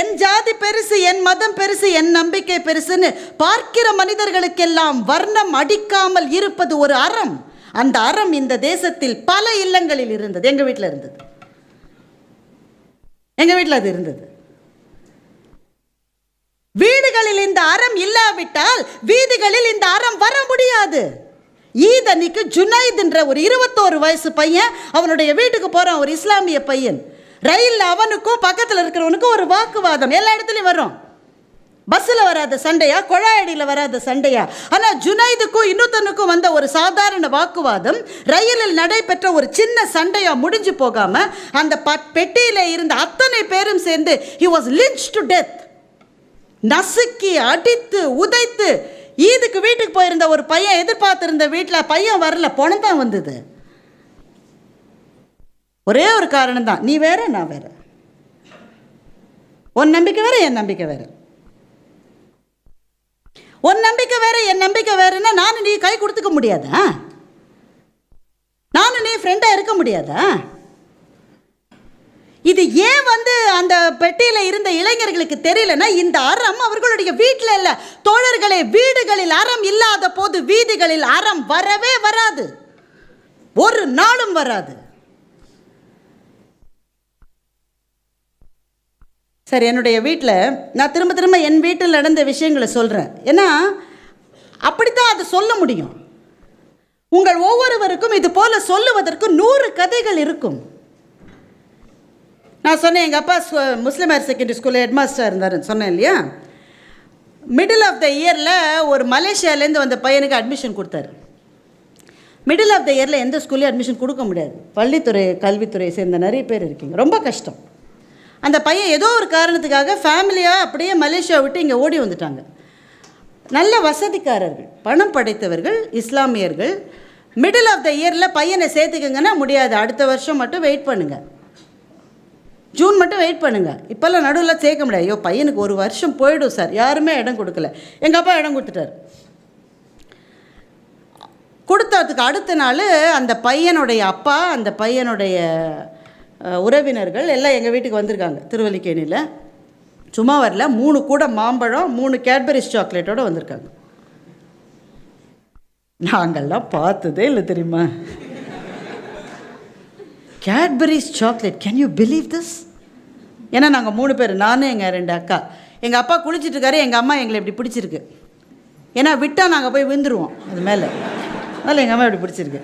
என் ஜாதி பெருசு என் மதம் பெருசு என் நம்பிக்கை பெருசுன்னு பார்க்கிற மனிதர்களுக்கெல்லாம் வர்ணம் அடிக்காமல் இருப்பது ஒரு அறம். அந்த அறம் இந்த தேசத்தில் பல இல்லங்களில் இருந்தது. எங்கள் வீட்டில் இருந்தது. எங்கள் வீட்டில் அது இருந்தது. வீடுகளில் இந்த அறம் இல்லாவிட்டால் வீதிகளில் இந்த அறம் வர முடியாது. ஈத் அன்னைக்கு ஜுனைத்ன்ற ஒரு இருபத்தோரு வயசு பையன் அவனுடைய வீட்டுக்கு போகிறான் ஒரு இஸ்லாமிய பையன். ரயிலில் அவனுக்கும் பக்கத்தில் இருக்கிறவனுக்கும் ஒரு வாக்குவாதம். எல்லா இடத்துலையும் வரும். பஸ்ஸில் வராத சண்டையா? குழாயடியில் வராத சண்டையா? ஆனால் ஜுனைதுக்கும் இன்னொருத்தனுக்கும் வந்த ஒரு சாதாரண வாக்குவாதம் ரயிலில் நடைபெற்ற ஒரு சின்ன சண்டையாக முடிஞ்சு போகாமல் அந்த ப பெட்டியில் இருந்த அத்தனை பேரும் சேர்ந்து he was lynch to death நசுக்கி அடித்து உதைத்து ஈதுக்கு வீட்டுக்கு போயிருந்த ஒரு பையன் எதிர்பார்த்துருந்த வீட்டில் பையன் வரல பணம் தான் வந்தது. ஒரே ஒரு காரணம் தான் நீ வேற நான் வேற. உன் நம்பிக்கை வேற என் நம்பிக்கை வேற. உன் நம்பிக்கை வேற என் நம்பிக்கை வேறுன்னா நானும் நீ கை கொடுத்துக்க முடியாதா? நானும் நீ ஃப்ரெண்டாக இருக்க முடியாதா? இது ஏன் வந்து அந்த பெட்டியில் இருந்த இளைஞர்களுக்கு தெரியலன்னா இந்த அறம் அவர்களுடைய வீட்டில் இல்லை. தோழர்களே வீடுகளில் அறம் இல்லாத போது வீதிகளில் அறம் வரவே வராது. ஒரு நாளும் வராது. சார் என்னுடைய வீட்டில் நான் திரும்ப திரும்ப என் வீட்டில் நடந்த விஷயங்களை சொல்கிறேன் ஏன்னா அப்படித்தான் அதை சொல்ல முடியும். உங்கள் ஒவ்வொருவருக்கும் இது போல சொல்லுவதற்கு நூறு கதைகள் இருக்கும். நான் சொன்னேன் எங்கள் அப்பா முஸ்லீம் ஹையர் செகண்டரி ஸ்கூலில் ஹெட்மாஸ்டர் இருந்தாருன்னு சொன்னேன் இல்லையா? மிடில் ஆஃப் த இயரில் ஒரு மலேசியாவிலேருந்து வந்த பையனுக்கு அட்மிஷன் கொடுத்தாரு. மிடில் ஆஃப் த இயரில் எந்த ஸ்கூல்லையும் அட்மிஷன் கொடுக்க முடியாது. பள்ளித்துறை கல்வித்துறையை சேர்ந்த நிறைய பேர் இருக்கீங்க. ரொம்ப கஷ்டம். அந்த பையன் ஏதோ ஒரு காரணத்துக்காக ஃபேமிலியாக அப்படியே மலேசியா விட்டு இங்கே ஓடி வந்துட்டாங்க. நல்ல வசதிக்காரர்கள் பணம் படைத்தவர்கள் இஸ்லாமியர்கள். மிடில் ஆஃப் த இயரில் பையனை சேர்த்துக்கங்கன்னா முடியாது. அடுத்த வருஷம் மட்டும் வெயிட் பண்ணுங்கள் ஜூன் மட்டும் வெயிட் பண்ணுங்கள் இப்போல்லாம் நடுவில் சேர்க்க முடியாது. ஐயோ பையனுக்கு ஒரு வருஷம் போயிடும் சார். யாருமே இடம் கொடுக்கல. எங்கள் அப்பா இடம் கொடுத்துட்டார். கொடுத்ததுக்கு அடுத்த நாள் அந்த பையனுடைய அப்பா அந்த பையனுடைய உறவினர்கள் எல்லாம் எங்கள் வீட்டுக்கு வந்திருக்காங்க திருவல்லிக்கேணியில். சும்மா வரல மூணு கூட மாம்பழம் மூணு கேட்பரிஸ் சாக்லேட்டோடு வந்திருக்காங்க. நாங்கள்லாம் பார்த்ததே இல்லை தெரியுமா? Cadbury's chocolate can you believe this ஏன்னா நாங்கள் மூணு பேர் நானும் எங்கள் ரெண்டு அக்கா. எங்கள் அப்பா குளிச்சிட்டு இருக்காரு எங்கள் அம்மா எங்களை இப்படி பிடிச்சிருக்கு. ஏன்னா விட்டால் நாங்கள் போய் விழுந்துருவோம் அது மேலே. அதில் எங்கள் அம்மா இப்படி பிடிச்சிருக்கு.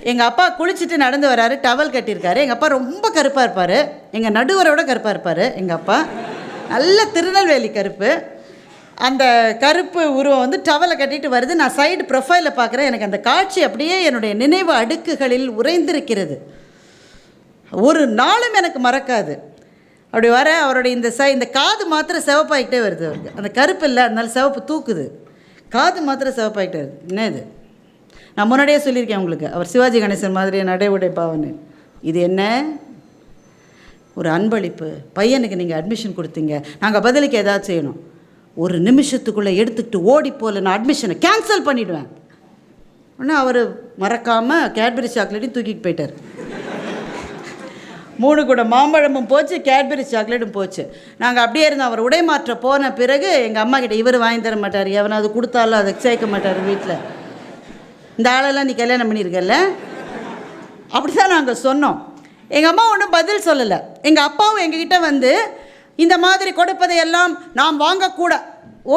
எங்கள் அப்பா குளிச்சுட்டு நடந்து வராரு டவல் கட்டியிருக்காரு. எங்கள் அப்பா ரொம்ப கருப்பாக இருப்பார். எங்கள் நடுவரோட கருப்பாக இருப்பார் எங்கள் அப்பா. நல்ல திருநெல்வேலி கருப்பு. அந்த கருப்பு உருவம் வந்து டவலை கட்டிட்டு வருது. நான் சைடு ப்ரொஃபைலில் பார்க்குறேன். எனக்கு அந்த காட்சி அப்படியே என்னுடைய நினைவு அடுக்குகளில் உறைந்திருக்கிறது. ஒரு நாளும் எனக்கு மறக்காது. அப்படி வர அவருடைய இந்த ச இந்த காது மாத்திரம் சிவப்பாயிக்கிட்டே வருது அவருக்கு. அந்த கருப்பு இல்லை அதனால சிவப்பு தூக்குது. காது மாத்திரம் சிவப்பாகிட்டே வருது. என்ன இது? நான் முன்னாடியே சொல்லியிருக்கேன் உங்களுக்கு. அவர் சிவாஜி கணேசன் மாதிரி நடை உடை இது என்ன? ஒரு அன்பளிப்பு. பையனுக்கு நீங்கள் அட்மிஷன் கொடுத்தீங்க. நாங்கள் பதிலுக்கு ஏதாவது செய்யணும். ஒரு நிமிஷத்துக்குள்ளே எடுத்துக்கிட்டு ஓடி போகல நான் அட்மிஷனை கேன்சல் பண்ணிவிடுவேன் உடனே அவர் மறக்காமல் கேட்பரி சாக்லேட்டையும் தூக்கிட்டு போயிட்டார். மூணு கூட மாம்பழமும் போச்சு கேட்பரி சாக்லேட்டும் போச்சு. நாங்கள் அப்படியே இருந்தோம். அவர் உடை மாற்ற போன பிறகு எங்கள் அம்மா கிட்ட இவர் வாங்கி தர மாட்டார். எவனாவது கொடுத்தாலும் அதை சேர்க்க மாட்டார் வீட்டில் இந்த ஆளெல்லாம் நீ கல்யாணம் பண்ணியிருக்கல அப்படி தான் நாங்கள் சொன்னோம். எங்கள் அம்மா ஒன்றும் பதில் சொல்லலை. எங்கள் அப்பாவும் எங்ககிட்ட வந்து இந்த மாதிரி கொடுப்பதை எல்லாம் நாம் வாங்கக்கூட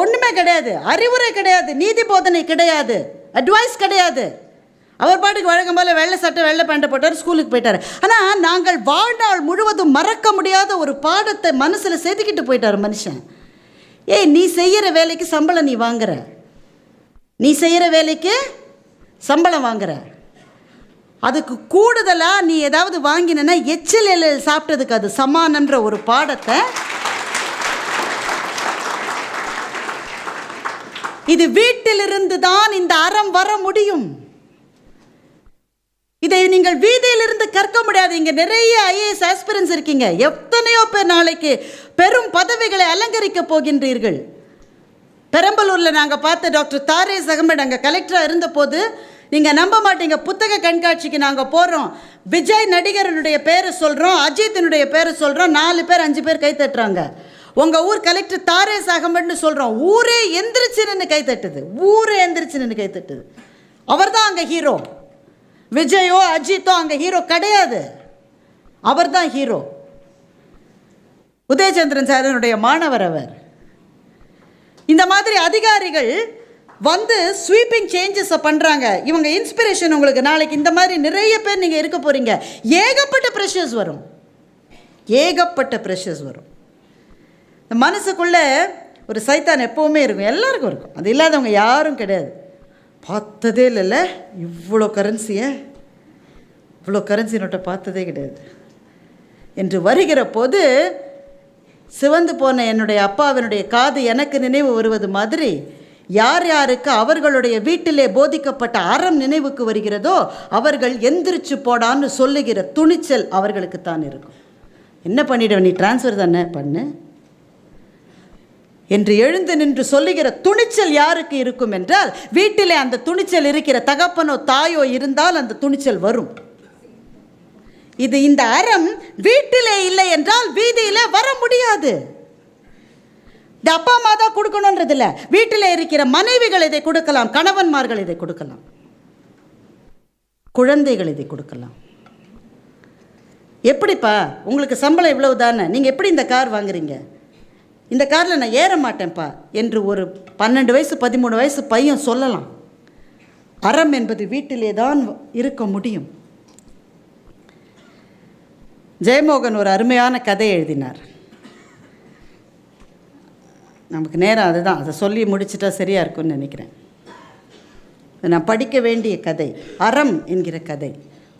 ஒன்றுமே கிடையாது. அறிவுரை கிடையாது. நீதி போதனை கிடையாது. அட்வைஸ் கிடையாது. அவர் பாட்டுக்கு வழக்கம் போல் வெள்ளை சட்டை வெள்ளை பேண்ட்டை போட்டார் ஸ்கூலுக்கு போயிட்டார். ஆனால் நாங்கள் வாழ்நாள் முழுவதும் மறக்க முடியாத ஒரு பாடத்தை மனசில் செதுக்கிட்டு போயிட்டார் மனுஷன். ஏய் நீ செய்கிற வேலைக்கு சம்பளம் நீ வாங்குற. நீ செய்கிற வேலைக்கு சம்பளம் வாங்குற. அதுக்கு கூடுதலாக நீ ஏதாவது வாங்கினா எச்சில் இலையில் சாப்பிட்டதுக்கு அது சமானன்ற ஒரு பாடத்தை இது வீட்டிலிருந்து தான் இந்த அறம் வர முடியும். இதை நீங்கள் வீதியிலிருந்து கற்க முடியாது. இங்கே நிறைய ஐஏஎஸ் ஆஸ்பிரன்ஸ் இருக்கீங்க. எத்தனையோ பேர் நாளைக்கு பெரும் பதவிகளை அலங்கரிக்க போகின்றீர்கள். பெரம்பலூரில் நாங்கள் பார்த்த டாக்டர் தாரேஸ் அகமது அங்கே கலெக்டராக இருந்தபோது நீங்கள் நம்ப மாட்டீங்க. புத்தக கண்காட்சிக்கு நாங்கள் போகிறோம் விஜய் நடிகரனுடைய பேரை சொல்கிறோம் அஜித்தினுடைய பேரை சொல்கிறோம் நாலு பேர் அஞ்சு பேர் கை தட்டுறாங்க. உங்கள் ஊர் கலெக்டர் தாரே சாகமன்னு சொல்கிறோம் ஊரே எந்திரிச்சு நின்று கை தட்டுது. ஊரே எந்திரிச்சு நின்று கை தட்டுது. அவர் தான் அங்கே ஹீரோ விஜயோ அஜித்தோ அங்கே ஹீரோ கிடையாது. அவர் தான் ஹீரோ உதயச்சந்திரன் சாரனுடைய மாணவர் அவர். இந்த மாதிரி அதிகாரிகள் வந்து ஸ்வீப்பிங் சேஞ்சஸை பண்ணுறாங்க இவங்க இன்ஸ்பிரேஷன் உங்களுக்கு. நாளைக்கு இந்த மாதிரி நிறைய பேர் நீங்கள் இருக்க போகிறீங்க ஏகப்பட்ட ப்ரெஷர்ஸ் வரும். ஏகப்பட்ட ப்ரெஷர்ஸ் வரும். இந்த மனசுக்குள்ளே ஒரு சைத்தான் எப்போவுமே இருக்கும். எல்லாருக்கும் இருக்கும். அது இல்லாதவங்க யாரும் கிடையாது. பார்த்ததே இல்லைல்ல. இவ்வளோ கரன்சியை இவ்வளோ கரன்சி நோட்டை பார்த்ததே கிடையாது. என்று வருகிற போது சிவந்து போன என்னுடைய அப்பாவினுடைய காது எனக்கு நினைவு வருவது மாதிரி யார் யாருக்கு அவர்களுடைய வீட்டிலே போதிக்கப்பட்ட அறம் நினைவுக்கு வருகிறதோ அவர்கள் எந்திரிச்சு போடான்னு சொல்லுகிற துணிச்சல் அவர்களுக்கு தான் இருக்கும். என்ன பண்ணிடுவ நீ டிரான்ஸ்ஃபர் தானே? பண்ணு. என்று எழுந்து நின்று சொல்லுகிற துணிச்சல் யாருக்கு இருக்கும் என்றால் வீட்டிலே அந்த துணிச்சல் இருக்கிற தகப்பனோ தாயோ இருந்தால் அந்த துணிச்சல் வரும். இது இந்த அறம் வீட்டிலே இல்லை என்றால் வீதியில வர முடியாது. இந்த அப்பா அம்மா தான் கொடுக்கணுன்றது இல்லை. வீட்டில் இருக்கிற மனைவிகள் இதை கொடுக்கலாம் கணவன்மார்கள் இதை கொடுக்கலாம். குழந்தைகள் இதை கொடுக்கலாம். எப்படிப்பா? உங்களுக்கு சம்பளம் இவ்வளவு தானே? நீங்கள் எப்படி இந்த கார் வாங்குறீங்க? இந்த காரில் நான் ஏற மாட்டேன்ப்பா என்று ஒரு பன்னெண்டு வயசு பதிமூணு வயசு பையன் சொல்லலாம். அறம் என்பது வீட்டிலே தான் இருக்க முடியும். ஜெயமோகன் ஒரு அருமையான கதை எழுதினார். நமக்கு நேரம் அதுதான். அதை சொல்லி முடிச்சிட்டா சரியாக இருக்கும்னு நினைக்கிறேன். நான் படிக்க வேண்டிய கதை அறம் என்கிற கதை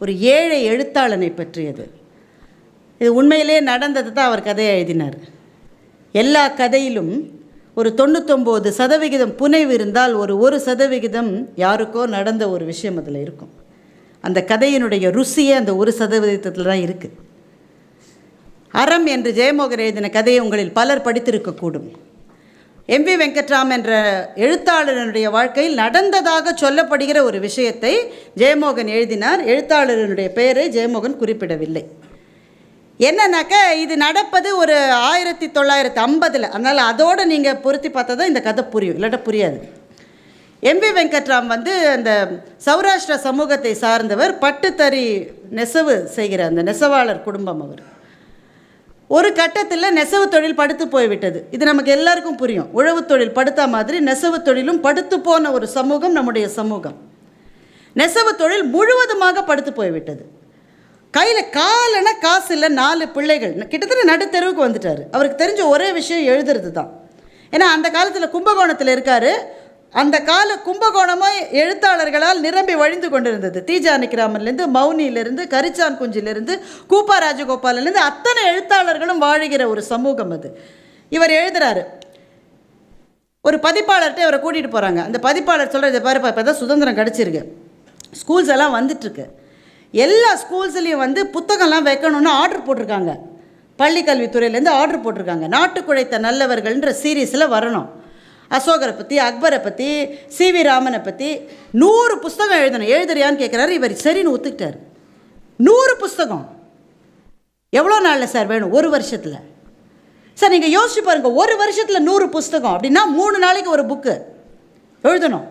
ஒரு ஏழை எழுத்தாளனை பற்றியது. இது உண்மையிலே நடந்தது தான் அவர் கதையை எழுதினார். எல்லா கதையிலும் ஒரு தொண்ணூத்தொம்பது சதவிகிதம் புனைவு இருந்தால் ஒரு ஒரு சதவிகிதம் யாருக்கோ நடந்த ஒரு விஷயம் அதில் இருக்கும். அந்த கதையினுடைய ருசியே அந்த ஒரு சதவீதத்தில் தான் இருக்குது அறம் என்று ஜெயமோகன் எழுதின கதையை உங்களில் பலர் படித்திருக்கக்கூடும். எம்வி வெங்கட்ராம் என்ற எழுத்தாளரனுடைய வாழ்க்கையில் நடந்ததாக சொல்லப்படுகிற ஒரு விஷயத்தை ஜெயமோகன் எழுதினார். எழுத்தாளரனுடைய பெயரை ஜெயமோகன் குறிப்பிடவில்லை. என்னன்னாக்க இது நடப்பது ஒரு ஆயிரத்தி தொள்ளாயிரத்தி ஐம்பதில். அதனால் அதோடு நீங்கள் பொருத்தி பார்த்தா தான் இந்த கதை புரியும். இல்லாட்ட புரியாது. எம்பி வெங்கட்ராம் வந்து அந்த சௌராஷ்டிர சமூகத்தை சார்ந்தவர் பட்டுத்தறி நெசவு செய்கிற அந்த நெசவாளர் குடும்பம் அவர். ஒரு கட்டத்தில் நெசவு தொழில் படுத்து போய்விட்டது. இது நமக்கு எல்லாருக்கும் புரியும். உழவு தொழில் படுத்த மாதிரி நெசவு தொழிலும் படுத்து போன ஒரு சமூகம் நம்முடைய சமூகம். நெசவு தொழில் முழுவதுமாக படுத்து போய்விட்டது. கையில் காலன காசு இல்லை நாலு பிள்ளைகள். கிட்டத்தட்ட நடுத்தெருவுக்கு வந்துட்டார். அவருக்கு தெரிஞ்ச ஒரே விஷயம் எழுதுறது தான் ஏன்னா அந்த காலத்தில் கும்பகோணத்தில் இருக்கார். அந்த கால கும்பகோணமும் எழுத்தாளர்களால் நிரம்பி வழிந்து கொண்டிருந்தது. தீஜானிக்கிராமன்லேருந்து மௌனியிலிருந்து கரிச்சான் குஞ்சிலிருந்து கூப்பா ராஜகோபாலிலேருந்து அத்தனை எழுத்தாளர்களும் வாழுகிற ஒரு சமூகம் அது. இவர் எழுதுகிறாரு ஒரு பதிப்பாளர்கிட்ட இவரை கூட்டிகிட்டு போகிறாங்க அந்த பதிப்பாளர் சொல்கிறது பாருப்பா இப்போ தான் சுதந்திரம் கிடச்சிருக்கு. ஸ்கூல்ஸ் எல்லாம் வந்துட்டுருக்கு. எல்லா ஸ்கூல்ஸ்லேயும் வந்து புத்தகம்லாம் வைக்கணும்னு ஆர்டர் போட்டிருக்காங்க. பள்ளி கல்வித்துறையிலேருந்து ஆர்டர் போட்டிருக்காங்க. நாட்டுக்குழைத்த நல்லவர்கள்ன்ற சீரீஸில் வரணும். அசோகரை பற்றி அக்பரை பற்றி சி வி ராமனை பற்றி நூறு புஸ்தகம் எழுதணும். எழுதுறியான்னு கேட்குறாரு இவர் சரின்னு ஒத்துக்கிட்டார். நூறு புஸ்தகம். எவ்வளோ நாளில் சார் வேணும்? ஒரு வருஷத்தில். சார் நீங்கள் யோசிச்சு பாருங்கள் ஒரு வருஷத்தில் நூறு புஸ்தகம் அப்படின்னா மூணு நாளைக்கு ஒரு புக்கு எழுதணும்.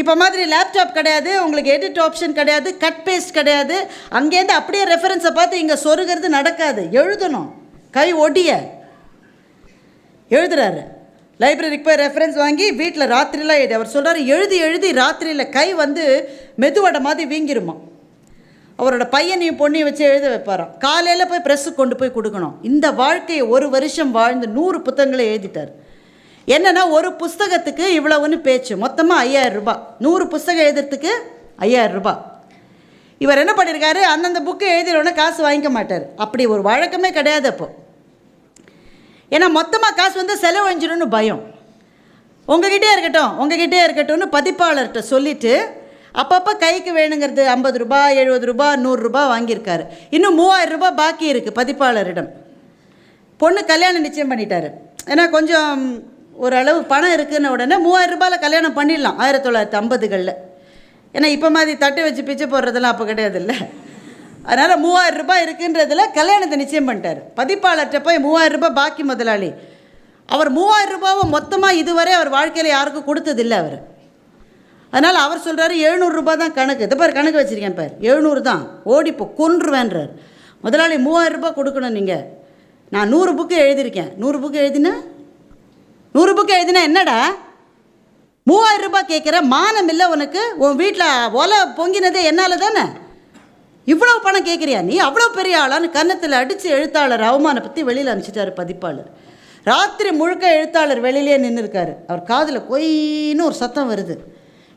இப்போ மாதிரி லேப்டாப் கிடையாது உங்களுக்கு எடிட் ஆப்ஷன் கிடையாது கட் பேஸ்ட் கிடையாது. அங்கேருந்து அப்படியே ரெஃபரன்ஸை பார்த்து இங்கே சொருகிறது நடக்காது. எழுதணும். கை ஒடிய. எழுதுறாரு. லைப்ரரிக்கு போய் ரெஃபரன்ஸ் வாங்கி வீட்டில் ராத்திரிலாம் எழுதி அவர் சொல்கிறார் எழுதி எழுதி ராத்திரியில் கை வந்து மெதுவடை மாதிரி வீங்கிருமா. அவரோட பையனையும் பொண்ணையும் வச்சு எழுத வைப்பாராம். காலையில் போய் ப்ரெஸ்ஸுக்கு கொண்டு போய் கொடுக்கணும். இந்த வாழ்க்கையை ஒரு வருஷம் வாழ்ந்து நூறு புத்தகங்களை எழுதிட்டார். என்னென்னா ஒரு புஸ்தகத்துக்கு இவ்வளவுன்னு பேச்சு. மொத்தமாக ஐயாயிரம் ரூபாய். நூறு புஸ்தகம் எழுதுறதுக்கு ஐயாயிரம் ரூபாய். இவர் என்ன பண்ணியிருக்காரு அந்தந்த புக்கு எழுதினோடனே காசு வாங்கிக்க மாட்டார். அப்படி ஒரு வழக்கமே கிடையாது அப்போது ஏன்னா மொத்தமாக காசு வந்து செலவழிஞ்சிடும்னு பயம். உங்ககிட்டே இருக்கட்டும் உங்ககிட்டே இருக்கட்டும்னு பதிப்பாளர்கிட்ட சொல்லிவிட்டு அப்பப்போ கைக்கு வேணுங்கிறது ஐம்பது ரூபா எழுபது ரூபா நூறுரூபா வாங்கியிருக்காரு. இன்னும் மூவாயிரம் ரூபாய் பாக்கி இருக்குது பதிப்பாளரிடம். பொண்ணு கல்யாணம் நிச்சயம் பண்ணிட்டாரு. ஏன்னா கொஞ்சம் ஓரளவு பணம் இருக்குன்னு உடனே மூவாயிரம் ரூபாயில் கல்யாணம் பண்ணிடலாம் ஆயிரத்தி தொள்ளாயிரத்தி ஐம்பதுகளில். ஏன்னா இப்போ மாதிரி தட்டு வச்சு பிச்சை போடுறதெல்லாம் அப்போ கிடையாதுல்ல. அதனால் மூவாயிரம் ரூபாய் இருக்குன்றதுல கல்யாணத்தை நிச்சயம் பண்ணிட்டார். பதிப்பாளர்கிட்ட போய் மூவாயிரம் ரூபாய் பாக்கி முதலாளி. அவர் மூவாயிரம் ரூபாவை மொத்தமாக இதுவரை அவர் வாழ்க்கையில் யாருக்கும் கொடுத்ததில்லை அவர். அதனால் அவர் சொல்கிறாரு எழுநூறுரூபா தான் கணக்கு. இது பாரு கணக்கு வச்சுருக்கேன் பார். எழுநூறு தான். ஓடிப்போ கொன்றுவேன்றார். முதலாளி மூவாயிரம் ரூபாய் கொடுக்கணும் நீங்கள் நான் நூறு புக்கு எழுதியிருக்கேன். நூறு புக்கு எழுதினா? நூறு புக்கு எழுதினா என்னடா? மூவாயிரம் ரூபாய் கேட்குற மானம் இல்லை உனக்கு. உன் வீட்டில் ஒலை பொங்கினதே என்னால் தானே இவ்வளோ பணம் கேட்குறியா நீ? அவ்வளோ பெரிய ஆளான்னு கன்னத்தில் அடித்து எழுத்தாளர் அவமானப்படுத்தி வெளியில் அனுப்பிச்சிட்டாரு பதிப்பாளர். ராத்திரி முழுக்க எழுத்தாளர் வெளியிலே நின்று இருக்காரு அவர் காதில் கொயின்னு ஒரு சத்தம் வருது.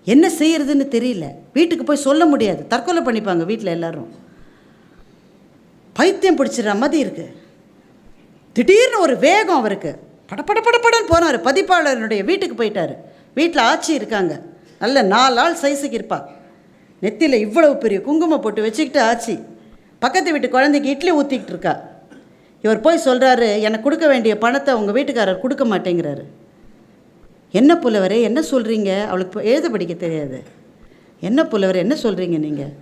என்ன செய்யறதுன்னு தெரியல. வீட்டுக்கு போய் சொல்ல முடியாது. தற்கொலை பண்ணிப்பாங்க வீட்டில் எல்லாரும். பைத்தியம் பிடிச்சிடுற மாதிரி இருக்கு. திடீர்னு ஒரு வேகம் அவருக்கு. படபட படபடன்னு போனார் பதிப்பாளருடைய வீட்டுக்கு போயிட்டார். வீட்டில் ஆட்சி இருக்காங்க. நல்ல நாலு ஆள் சைஸுக்கு இருப்பாள் நெத்தியில் இவ்வளவு பெரிய குங்குமம் போட்டு வச்சுக்கிட்டு ஆச்சு. பக்கத்து வீட்டு குழந்தைக்கு இட்லி ஊற்றிக்கிட்டு இருக்கா. இவர் போய் சொல்கிறாரு எனக்கு கொடுக்க வேண்டிய பணத்தை உங்கள் வீட்டுக்காரர் கொடுக்க மாட்டேங்கிறாரு. என்ன புலவரே என்ன சொல்கிறீங்க அவளுக்கு எழுத படிக்க தெரியாது. என்ன புலவர் என்ன சொல்கிறீங்க நீங்கள்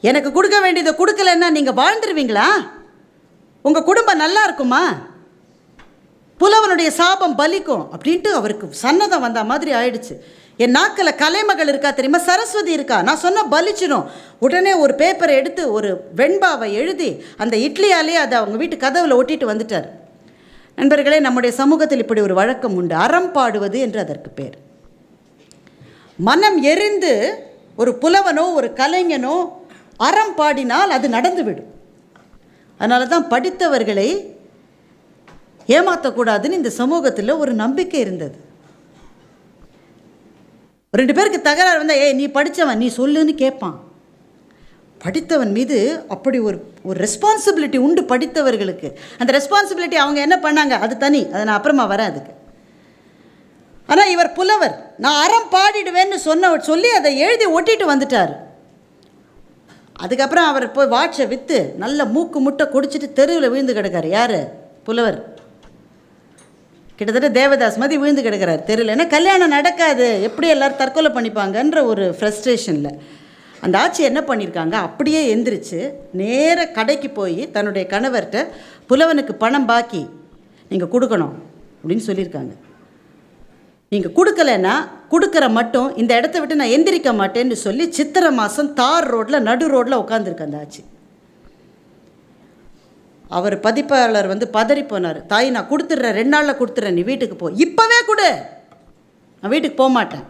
எனக்கு கொடுக்க வேண்டியதை கொடுக்கலன்னா நீங்கள் வாழ்ந்துருவீங்களா? உங்கள் குடும்பம் நல்லா இருக்குமா? புலவனுடைய சாபம் பலிக்கும் அப்படின்ட்டு அவருக்கு சன்னதம் வந்த மாதிரி ஆயிடுச்சு. என் நாக்கில் கலைமகள் இருக்கா தெரியுமா? சரஸ்வதி இருக்கா? நான் சொன்ன பலிச்சிடும். உடனே ஒரு பேப்பரை எடுத்து ஒரு வெண்பாவை எழுதி அந்த இட்லியாலே அதை அவங்க வீட்டு கதவில் ஒட்டிட்டு வந்துட்டார். நண்பர்களே நம்முடைய சமூகத்தில் இப்படி ஒரு வழக்கம் உண்டு. அறம் பாடுவது என்று அதற்கு பேர். மனம் எரிந்து ஒரு புலவனோ ஒரு கலைஞனோ அறம் பாடினால் அது நடந்துவிடும். அதனால தான் படித்தவர்களை ஏமாற்றக்கூடாதுன்னு இந்த சமூகத்தில் ஒரு நம்பிக்கை இருந்தது. ரெண்டு பேருக்கு தகராறு வந்தால் ஏய் நீ படித்தவன் நீ சொல்லுன்னு கேட்பான் படித்தவன் மீது அப்படி ஒரு ஒரு ரெஸ்பான்சிபிலிட்டி உண்டு படித்தவர்களுக்கு. அந்த ரெஸ்பான்சிபிலிட்டி அவங்க என்ன பண்ணாங்க? அது தனி. அதை நான் அப்புறமா வரேன் அதுக்கு. ஆனால் இவர் புலவர். நான் அறம் பாடிடுவேன்னு சொன்ன சொல்லி அதை எழுதி ஒட்டிட்டு வந்துட்டார். அதுக்கப்புறம் அவர் போய் வாட்சை விற்று நல்ல மூக்கு முட்டை குடிச்சிட்டு தெருவில் விழுந்து கிடக்கார். யார்? புலவர். கிட்டத்தட்ட தேவதாஸ் மாதிரி விழுந்து கிடக்கிறார். தெருவில் ஏன்னா கல்யாணம் நடக்காது. எப்படி எல்லோரும் தற்கொலை பண்ணிப்பாங்கன்ற ஒரு ஃப்ரஸ்ட்ரேஷனில் அந்த ஆட்சி என்ன பண்ணியிருக்காங்க அப்படியே எந்திரிச்சு நேர கடைக்கு போய் தன்னுடைய கணவர்கிட்ட புலவனுக்கு பணம் பாக்கி. நீங்கள் கொடுக்கணும். அப்படின்னு சொல்லியிருக்காங்க. நீங்கள் கொடுக்கலன்னா கொடுக்குற மட்டும் இந்த இடத்த விட்டு நான் எந்திரிக்க மாட்டேன்னு சொல்லி சித்திரை மாதம் தார் ரோட்டில் நடு ரோட்டில் உட்காந்துருக்கு அந்த ஆட்சி. அவர் பதிப்பாளர் வந்து பதறி போனார். தாய் நான் கொடுத்துட்றேன். ரெண்டு நாளில் கொடுத்துட்றேன். நீ வீட்டுக்கு போ. இப்போவே கொடு. நான் வீட்டுக்கு போக மாட்டேன்.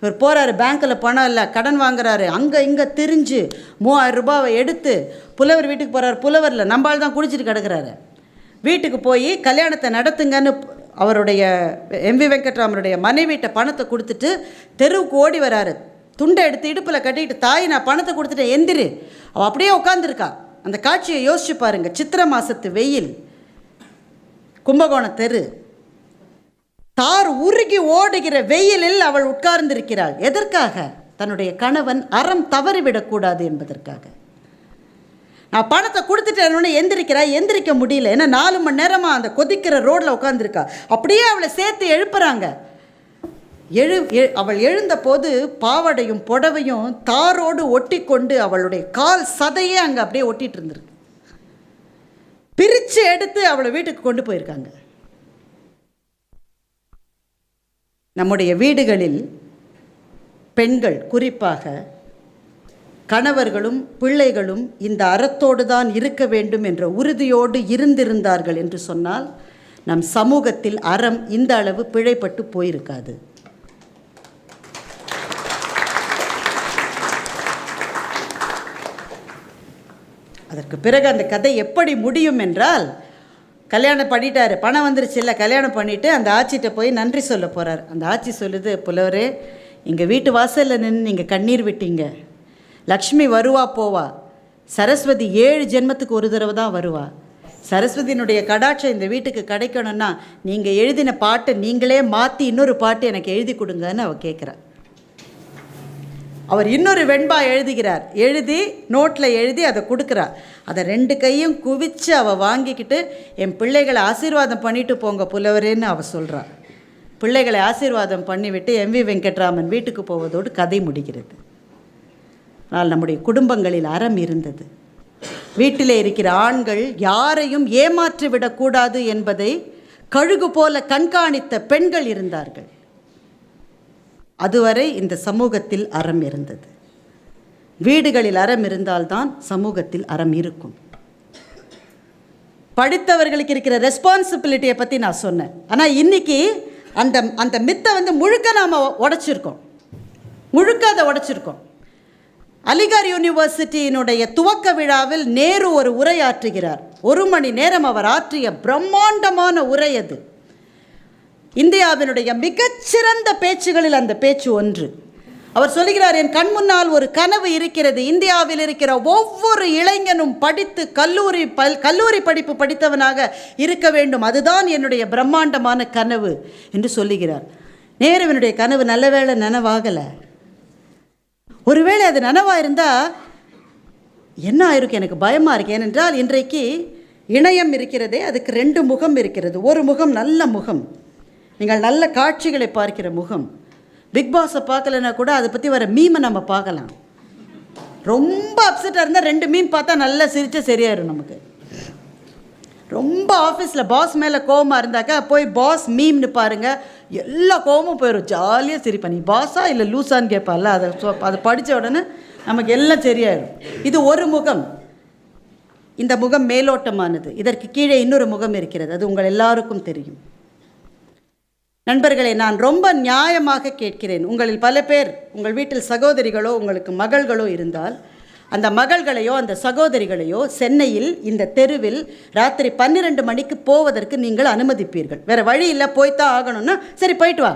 இவர் போகிறாரு பேங்க்கில் பணம் இல்லை. கடன் வாங்குறாரு. அங்கே இங்கே திரிஞ்சு மூவாயிரம் ரூபாவை எடுத்து புலவர் வீட்டுக்கு போகிறார் புலவரில் நம்மால் தான் குடிச்சிட்டு கிடக்குறாரு. வீட்டுக்கு போய் கல்யாணத்தை நடத்துங்கன்னு அவருடைய எம்வி வெங்கட்ராமனுடைய மனைவிட்ட பணத்தை கொடுத்துட்டு தெருவுக்கு ஓடி வராரு. துண்டை எடுத்து இடுப்பில் கட்டிக்கிட்டு தாய் நான் பணத்தை கொடுத்துட்டேன். எந்திரு. அவள் அப்படியே உட்காந்துருக்கா அந்த காட்சியை யோசிச்சு பாருங்க. சித்திரை மாசத்து வெயில் கும்பகோண தெரு. தார் உருகி ஓடுகிற வெயிலில் அவள் உட்கார்ந்திருக்கிறாள். எதற்காக? தன்னுடைய கணவன் அறம் தவறிவிடக்கூடாது என்பதற்காக. நான் பணத்தை கொடுத்துட்டேன்னு எந்திரிக்கிறா எந்திரிக்க முடியல. ஏன்னா நாலு மணி நேரமாக அந்த கொதிக்கிற ரோட்டில் உட்காந்துருக்கா அப்படியே அவளை சேர்த்து எழுப்புறாங்க. எழு எ- அவள் எழுந்தபோது பாவடையும் புடவையும் தாரோடு ஒட்டி கொண்டு அவளுடைய கால் சதையே அங்கே அப்படியே ஒட்டிகிட்டு இருந்திருக்கு பிரித்து எடுத்து அவளை வீட்டுக்கு கொண்டு போயிருக்காங்க. நம்முடைய வீடுகளில் பெண்கள் குறிப்பாக கணவர்களும் பிள்ளைகளும் இந்த அறத்தோடு தான் இருக்க வேண்டும் என்ற உறுதியோடு இருந்திருந்தார்கள் என்று சொன்னால் நம் சமூகத்தில் அறம் இந்த அளவு பிழைப்பட்டு போயிருக்காது. அதற்கு பிறகு அந்த கதை எப்படி முடியும் என்றால் கல்யாணம் பண்ணிட்டாரு பணம் வந்துருச்சு இல்லை கல்யாணம் பண்ணிவிட்டு அந்த ஆச்சிட்ட போய் நன்றி சொல்ல போகிறார் அந்த ஆச்சி சொல்லுது புலவரே எங்கள் வீட்டு வாசலில் நின்று நீங்கள் கண்ணீர் விட்டீங்க. லக்ஷ்மி வருவா போவா. சரஸ்வதி ஏழு ஜென்மத்துக்கு ஒரு தடவை தான் வருவா. சரஸ்வதியினுடைய கடாட்சம் இந்த வீட்டுக்கு கிடைக்கணும்னா நீங்கள் எழுதின பாட்டை நீங்களே மாற்றி இன்னொரு பாட்டு எனக்கு எழுதி கொடுங்கன்னு அவள் கேட்குறாள் அவர் இன்னொரு வெண்பா எழுதுகிறார். எழுதி நோட்டில் எழுதி அதை கொடுக்குறார். அதை ரெண்டு கையும் குவித்து அவள் வாங்கிக்கிட்டு என் பிள்ளைகளை ஆசீர்வாதம் பண்ணிட்டு போங்க புலவரேன்னு அவள் சொல்றா. பிள்ளைகளை ஆசீர்வாதம் பண்ணிவிட்டு எம் வி வெங்கட்ராமன் வீட்டுக்கு போவதோடு கதை முடிகிறது. ஆனால் நம்முடைய குடும்பங்களில் அறம் இருந்தது. வீட்டிலே இருக்கிற ஆண்கள் யாரையும் ஏமாற்றி விடக்கூடாது என்பதை கழுகு போல கண்காணித்த பெண்கள் இருந்தார்கள். அதுவரை இந்த சமூகத்தில் அறம் இருந்தது. வீடுகளில் அறம் இருந்தால்தான் சமூகத்தில் அறம் இருக்கும். படித்தவர்களுக்கு இருக்கிற ரெஸ்பான்சிபிலிட்டியை பற்றி நான் சொன்னேன். ஆனால் இன்றைக்கி அந்த அந்த மித்தை வந்து முழுக்க நாம் உடைச்சிருக்கோம். முழுக்க அதை உடைச்சிருக்கோம். அலிகார் யூனிவர்சிட்டியினுடைய துவக்க விழாவில் நேரு ஒரு உரையாற்றுகிறார். ஒரு மணி நேரம் அவர் ஆற்றிய பிரம்மாண்டமான உரை அது. இந்தியாவினுடைய மிகச்சிறந்த பேச்சுகளில் அந்த பேச்சு ஒன்று. அவர் சொல்லுகிறார் என் கண் முன்னால் ஒரு கனவு இருக்கிறது. இந்தியாவில் இருக்கிற ஒவ்வொரு இளைஞனும் படித்து கல்லூரி பல் கல்லூரி படிப்பு படித்தவனாக இருக்க வேண்டும். அதுதான் என்னுடைய பிரம்மாண்டமான கனவு என்று சொல்லுகிறார். நேருவினுடைய கனவு நல்ல வேளை நனவாகலை. ஒருவேளை அது நனவாக இருந்தால் என்ன ஆயிருக்கு? எனக்கு பயமாக இருக்கு. ஏனென்றால் இன்றைக்கு இணையம் இருக்கிறதே அதுக்கு ரெண்டு முகம் இருக்கிறது. ஒரு முகம் நல்ல முகம். நீங்கள் நல்ல காட்சிகளை பார்க்கிற முகம். பிக் பாஸை பார்க்கலனா கூட அதை பற்றி வர மீமை நம்ம பார்க்கலாம். ரொம்ப அப்செட்டாக இருந்தால் ரெண்டு மீன் பார்த்தா நல்லா சிரிச்ச சரியாயிரும் நமக்கு. ரொம்ப ஆஃபீஸில் பாஸ் மேலே கோவமாக இருந்தாக்கா போய் பாஸ் மீம்னு பாருங்கள் எல்லா கோவமும் போயிடும் ஜாலியாக சிரிப்பேன் நீ பாஸா இல்லை லூஸான்னு கேட்பால அதை சொ- அதை படித்த உடனே நமக்கு எல்லாம் சரியாயிடும் இது ஒரு முகம். இந்த முகம் மேலோட்டமானது. இதற்கு கீழே இன்னொரு முகம் இருக்கிறது. அது உங்கள் எல்லாருக்கும் தெரியும். நண்பர்களே நான் ரொம்ப நியாயமாக கேட்கிறேன். உங்களில் பல பேர் உங்கள் வீட்டில் சகோதரிகளோ உங்களுக்கு மகள்களோ இருந்தால் அந்த மகள்களையோ அந்த சகோதரிகளையோ சென்னையில் இந்த தெருவில் ராத்திரி பன்னிரெண்டு மணிக்கு போவதற்கு நீங்கள் அனுமதிப்பீர்கள். வேறு வழி இல்லை போய்த்தான் ஆகணும்னா சரி போயிட்டு வா.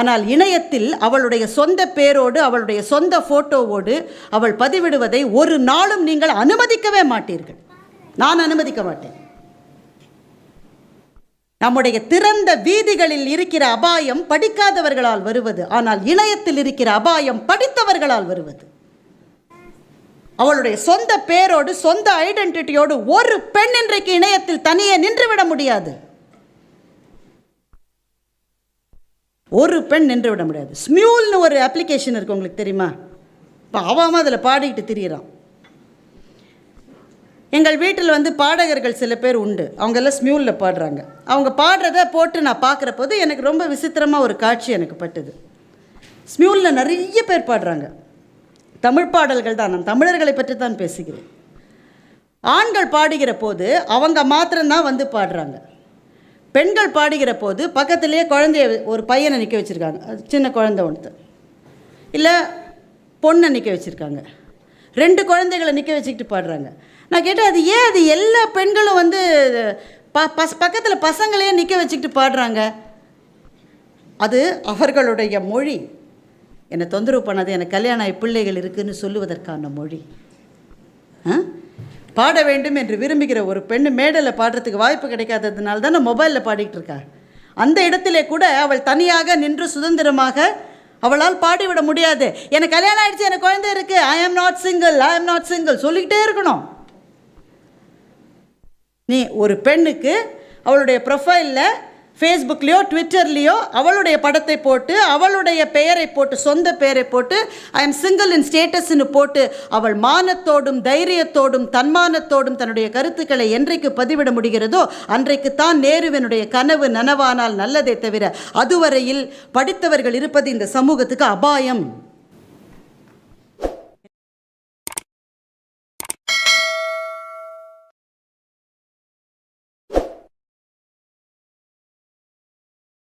ஆனால் இணையத்தில் அவளுடைய சொந்த பேரோடு அவளுடைய சொந்த ஃபோட்டோவோடு அவள் பதிவிடுவதை ஒரு நாளும் நீங்கள் அனுமதிக்கவே மாட்டீர்கள். நான் அனுமதிக்க மாட்டேன். நம்முடைய திறந்த வீதிகளில் இருக்கிற அபாயம் படிக்காதவர்களால் வருவது ஆனால் இணையத்தில் இருக்கிற அபாயம் படித்தவர்களால் வருவது. அவளுடைய சொந்த பேரோடு சொந்த ஐடென்டிட்டியோடு ஒரு பெண் இன்றைக்கு இணையத்தில் தனியே நின்றுவிட முடியாது. ஒரு பெண் நின்று விட முடியாது. ஸ்மியூல்னு ஒரு அப்ளிகேஷன் இருக்கு உங்களுக்கு தெரியுமா? இப்போ அவன் அதில் பாடிக்கிட்டு திரியிறான். எங்கள் வீட்டில் வந்து பாடகர்கள் சில பேர் உண்டு. அவங்க எல்லாம் ஸ்மியூலில் பாடுறாங்க. அவங்க பாடுறத போட்டு நான் பார்க்குற போது எனக்கு ரொம்ப விசித்திரமாக ஒரு காட்சி எனக்கு பட்டுது. ஸ்மியூலில் நிறைய பேர் பாடுறாங்க. தமிழ் பாடல்கள் தான். நான் தமிழர்களை பற்றி தான் பேசுகிறேன். ஆண்கள் பாடுகிற போது அவங்க மாத்திரம்தான் வந்து பாடுறாங்க. பெண்கள் பாடுகிற போது பக்கத்துலேயே குழந்தைய ஒரு பையனை நிற்க வச்சுருக்காங்க. சின்ன குழந்தை ஒன்று இல்லை பொண்ணை நிற்க வச்சுருக்காங்க. ரெண்டு குழந்தைகளை நிற்க வச்சுக்கிட்டு பாடுறாங்க. நான் கேட்டேன் அது ஏன் அது எல்லா பெண்களும் வந்து ப பஸ் பக்கத்தில் பசங்களையே நிற்க வச்சுக்கிட்டு பாடுறாங்க? அது அவர்களுடைய மொழி. என்னை தொந்தரவு பண்ணாது எனக்கு கல்யாணம் ஆகி பிள்ளைகள் இருக்குதுன்னு சொல்லுவதற்கான மொழி. ஆ? பாட வேண்டும் என்று விரும்புகிற ஒரு பெண் மேடலில் பாடுறதுக்கு வாய்ப்பு கிடைக்காததுனால தான் மொபைலில் பாடிக்கிட்டு இருக்கா? அந்த இடத்திலே கூட அவள் தனியாக நின்று சுதந்திரமாக அவளால் பாடிவிட முடியாது. எனக்கு கல்யாணம் ஆயிடுச்சு எனக்கு குழந்தை இருக்குது ஐ am not single I am not single சொல்லிக்கிட்டே இருக்கணும். நீ ஒரு பெண்ணுக்கு அவளுடைய ப்ரொஃபைலில் ஃபேஸ்புக்லேயோ ட்விட்டர்லேயோ அவளுடைய படத்தை போட்டு அவளுடைய பெயரை போட்டு சொந்த பெயரை போட்டு ஐ எம் சிங்கிள் இன் ஸ்டேட்டஸ்னு போட்டு அவள் மானத்தோடும் தைரியத்தோடும் தன்மானத்தோடும் தன்னுடைய கருத்துக்களை என்றைக்கு பதிவிட முடிகிறதோ அன்றைக்கு தான் நேருவினுடைய கனவு நனவானால் நல்லதே தவிர அதுவரையில் படித்தவர்கள் இருப்பது இந்த சமூகத்துக்கு அபாயம்.